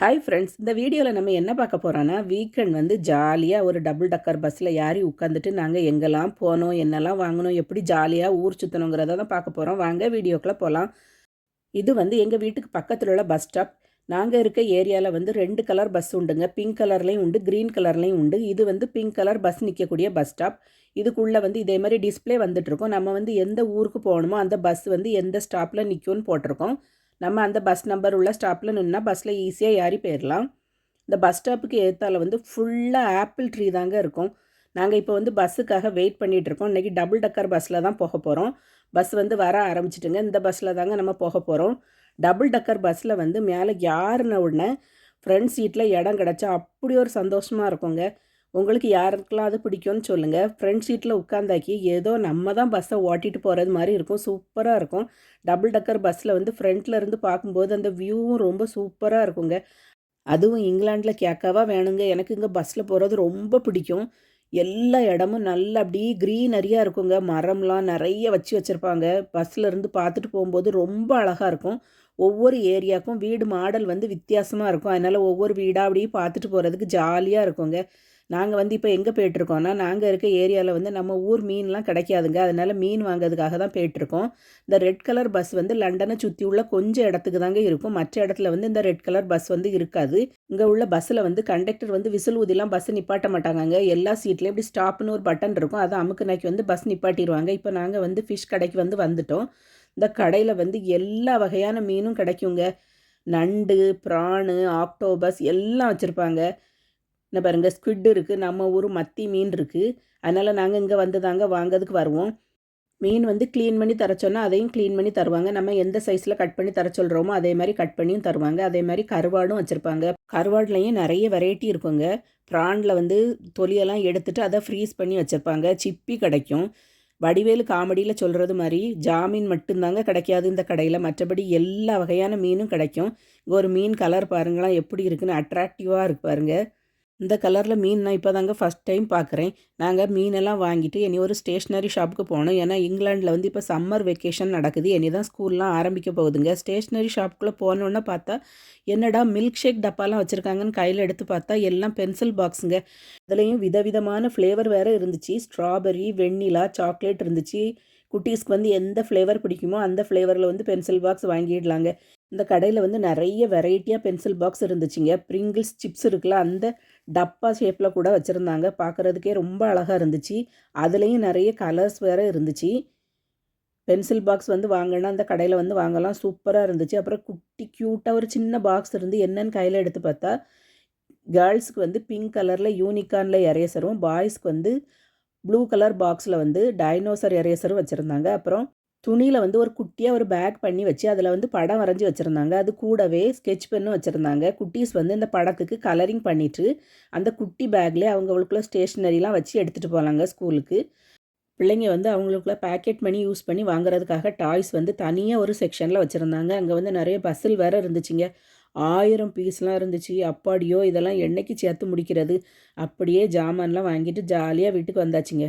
Hi friends இந்த வீடியோவில் நம்ம என்ன பார்க்க போகிறோன்னா வீக்கெண்ட் வந்து ஜாலியாக ஒரு டபுள் டக்கர் பஸ்ஸில் யாரி உட்காந்துட்டு நாங்கள் எங்கெல்லாம் போனோம் என்னெல்லாம் வாங்கணும் எப்படி ஜாலியாக ஊர் சுற்றணுங்கிறத தான் பார்க்க போகிறோம் வாங்க வீடியோக்குள்ளே போகலாம் இது வந்து எங்கள் வீட்டுக்கு பக்கத்தில் உள்ள பஸ் ஸ்டாப் நாங்கள் இருக்க ஏரியாவில் வந்து ரெண்டு கலர் பஸ் உண்டுங்க. பிங்க் கலர்லேயும் உண்டு க்ரீன் கலர்லேயும் உண்டு. இது வந்து பிங்க் கலர் பஸ் நிற்கக்கூடிய பஸ் ஸ்டாப் இதுக்குள்ளே வந்து இதே மாதிரி டிஸ்பிளே வந்துட்டுருக்கோம் நம்ம வந்து எந்த ஊருக்கு போகணுமோ அந்த பஸ் வந்து எந்த ஸ்டாப்பில் நிற்கும்னு போட்டிருக்கோம். நம்ம அந்த பஸ் நம்பர் உள்ள ஸ்டாப்பில் நின்னா பஸ்ஸில் ஈஸியாக ஏறி போயிடலாம் இந்த பஸ் ஸ்டாப்புக்கு ஏற்றால வந்து ஃபுல்லாக ஆப்பிள் ட்ரீ தாங்க இருக்கும். நாங்கள் இப்போ வந்து பஸ்ஸுக்காக வெயிட் பண்ணிகிட்டு இருக்கோம். இன்றைக்கி டபுள் டக்கர் பஸ்ஸில் தான் போக போகிறோம் பஸ் வந்து வர ஆரம்பிச்சிட்டுங்க. இந்த பஸ்ஸில் தாங்க நம்ம போக போகிறோம் டபுள் டக்கர் பஸ்ஸில் வந்து மேலே யாருன உடனே ஃப்ரண்ட் சீட்டில் இடம் கிடச்சா அப்படி ஒரு சந்தோஷமாக இருக்குங்க. உங்களுக்கு யாருக்கெல்லாம் அது பிடிக்கும்னு சொல்லுங்கள் ஃப்ரண்ட் சீட்டில் உட்காந்தாக்கி ஏதோ நம்ம தான் பஸ்ஸை ஓட்டிகிட்டு போகிறது மாதிரி இருக்கும். சூப்பராக இருக்கும். டபுள் டக்கர் பஸ்ஸில் வந்து ஃப்ரண்ட்டில் இருந்து பார்க்கும்போது அந்த வியூவும் ரொம்ப சூப்பராக இருக்குங்க. அதுவும் இங்கிலாண்டில் கேட்கவா வேணுங்க. எனக்கு இங்கே பஸ்ஸில் போகிறது ரொம்ப பிடிக்கும். எல்லா இடமும் நல்லா அப்படியே க்ரீனரியாக இருக்குங்க. மரம்லாம் நிறைய வச்சு வச்சுருப்பாங்க. பஸ்ஸில் இருந்து பார்த்துட்டு போகும்போது ரொம்ப அழகாக இருக்கும். ஒவ்வொரு ஏரியாவுக்கும் வீடு மாடல் வந்து வித்தியாசமாக இருக்கும். அதனால் ஒவ்வொரு வீடாக அப்படியே பார்த்துட்டு போகிறதுக்கு ஜாலியாக இருக்குங்க. நாங்கள் வந்து இப்போ எங்கே போயிட்டுருக்கோன்னா நாங்கள் இருக்க ஏரியாவில் வந்து நம்ம ஊர் மீன்லாம் கிடைக்காதுங்க. அதனால் மீன் வாங்கிறதுக்காக தான் போயிட்டுருக்கோம். இந்த ரெட் கலர் பஸ் வந்து லண்டனை சுற்றி உள்ள கொஞ்சம் இடத்துக்கு தாங்க இருக்கும். மற்ற இடத்துல வந்து இந்த ரெட் கலர் பஸ் வந்து இருக்காது. இங்கே உள்ள பஸ்ஸில் வந்து கண்டக்டர் வந்து விசில் ஊதிலாம் பஸ்ஸை நிப்பாட்ட மாட்டாங்க எல்லா சீட்லேயும் இப்படி ஸ்டாப்னு ஒரு பட்டன் இருக்கும். அதை அமுக்குனாக்கி வந்து பஸ் நிப்பாட்டிடுவாங்க இப்போ நாங்கள் வந்து ஃபிஷ் கடைக்கு வந்து வந்துட்டோம். இந்த கடையில் வந்து எல்லா வகையான மீனும் கிடைக்குங்க. நண்டு ப்ரானு ஆக்டோபஸ் எல்லாம் வச்சுருப்பாங்க. என்ன பாருங்கள் ஸ்குவிட் இருக்குது நம்ம ஊர் மத்தி மீன் இருக்குது அதனால் நாங்கள் இங்கே வந்து தாங்க வாங்கிறதுக்கு வருவோம். மீன் வந்து க்ளீன் பண்ணி தர சொன்னால் அதையும் க்ளீன் பண்ணி தருவாங்க. நம்ம எந்த சைஸில் கட் பண்ணி தர சொல்கிறோமோ அதே மாதிரி கட் பண்ணியும் தருவாங்க. அதே மாதிரி கருவாடும் வச்சுருப்பாங்க. கருவாடுலையும் நிறைய வெரைட்டி இருக்குங்க. ப்ரானில் வந்து தொலியெல்லாம் எடுத்துகிட்டு அதை ஃப்ரீஸ் பண்ணி வச்சுருப்பாங்க. சிப்பி கிடைக்கும். வடிவேலு காமெடியில் சொல்கிறது மாதிரி ஜாமீன் மட்டும்தாங்க கிடைக்காது இந்த கடையில். மற்றபடி எல்லா வகையான மீனும் கிடைக்கும். இங்கே ஒரு மீன் கலர் பாருங்களாம் எப்படி இருக்குன்னு அட்ராக்டிவாக இருக்கு பாருங்கள் இந்த கலரில் மீன் நான் இப்போ தாங்க ஃபஸ்ட் டைம் பார்க்குறேன் நாங்கள் மீனெல்லாம் வாங்கிட்டு இனி ஒரு ஸ்டேஷ்னரி ஷாப்புக்கு போனோம். ஏன்னா இங்கிலாண்டில் வந்து இப்போ சம்மர் வெக்கேஷன் நடக்குது. இனி தான் ஸ்கூல்லாம் ஆரம்பிக்க போகுதுங்க. ஸ்டேஷ்னரி ஷாப்புக்குள்ளே போனோன்னே பார்த்தா என்னடா மில்க் ஷேக் டப்பாலாம் வச்சுருக்காங்கன்னு கையில் எடுத்து பார்த்தா எல்லாம் பென்சில் பாக்ஸுங்க இதுலேயும் விதவிதமான ஃப்ளேவர் வேறு இருந்துச்சு. ஸ்ட்ராபெரி வெண்ணிலா சாக்லேட் இருந்துச்சு. குட்டீஸ்க்கு வந்து எந்த ஃப்ளேவர் பிடிக்குமோ அந்த ஃப்ளேவரில் வந்து பென்சில் பாக்ஸ் வாங்கிடலாங்க. இந்த கடையில் வந்து நிறைய வெரைட்டியாக பென்சில் பாக்ஸ் இருந்துச்சுங்க. ப்ரிங்கிள்ஸ் சிப்ஸ் இருக்குல்ல அந்த டப்பா ஷேப்பில் கூட வச்சுருந்தாங்க. பார்க்குறதுக்கே ரொம்ப அழகாக இருந்துச்சு. அதுலேயும் நிறைய கலர்ஸ் வேறு இருந்துச்சு. பென்சில் பாக்ஸ் வந்து வாங்கினா அந்த கடையில் வந்து வாங்கலாம். சூப்பராக இருந்துச்சு. அப்புறம் குட்டி க்யூட்டாக ஒரு சின்ன பாக்ஸ் இருந்து என்னென்னு கையில் எடுத்து பார்த்தா கேர்ள்ஸுக்கு வந்து பிங்க் கலரில் யூனிகார்னில் எரேசரும் பாய்ஸ்க்கு வந்து ப்ளூ கலர் பாக்ஸில் வந்து டைனோசர் எரேசரும் வச்சுருந்தாங்க. அப்புறம் துணியில் வந்து ஒரு குட்டியாக ஒரு பேக் பண்ணி வச்சு அதில் வந்து படம் வரைஞ்சி வச்சுருந்தாங்க. அது கூடவே ஸ்கெட்ச் பென்னும் வச்சுருந்தாங்க. குட்டீஸ் வந்து இந்த படத்துக்கு கலரிங் பண்ணிவிட்டு அந்த குட்டி பேக்லேயே அவங்களுக்குள்ள ஸ்டேஷ்னரிலாம் வச்சு எடுத்துகிட்டு போகலாங்க ஸ்கூலுக்கு பிள்ளைங்க வந்து அவங்களுக்குள்ள பேக்கெட் மணி யூஸ் பண்ணி வாங்குறதுக்காக டாய்ஸ் வந்து தனியாக ஒரு செக்ஷனில் வச்சுருந்தாங்க. அங்கே வந்து நிறைய பஸ்ஸில் வேறு இருந்துச்சுங்க. ஆயிரம் பீஸ்லாம் இருந்துச்சு. அப்பாடியோ இதெல்லாம் என்னைக்கு சேர்த்து முடிக்கிறது? அப்படியே ஜாமான்லாம் வாங்கிட்டு ஜாலியாக வீட்டுக்கு வந்தாச்சுங்க.